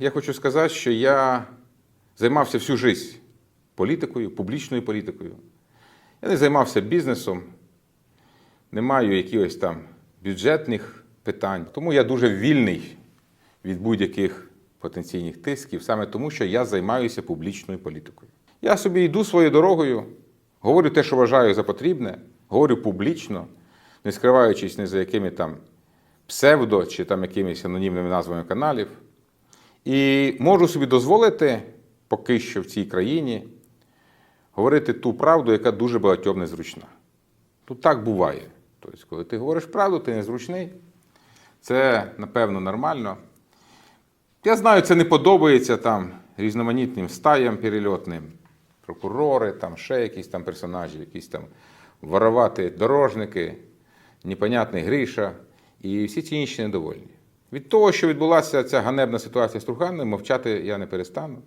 Я хочу сказати, що я займався всю життя політикою, публічною політикою. Я не займався бізнесом, не маю якихось там бюджетних питань. Тому я дуже вільний від будь-яких потенційних тисків, саме тому, що я займаюся публічною політикою. Я собі йду своєю дорогою, говорю те, що вважаю за потрібне, говорю публічно, не скриваючись ні за якими там псевдо чи там якимись анонімними назвами каналів. І можу собі дозволити поки що в цій країні говорити ту правду, яка дуже багатьом незручна. Тут так буває. Тобто, коли ти говориш правду, ти незручний. Це, напевно, нормально. Я знаю, це не подобається там різноманітним стаям перельотним, прокурори, там ще якісь там персонажі, якісь там воровати дорожники, непонятний Гріша і всі ці інші недовольні. Від того, що відбулася ця ганебна ситуація з Труханною, мовчати я не перестану.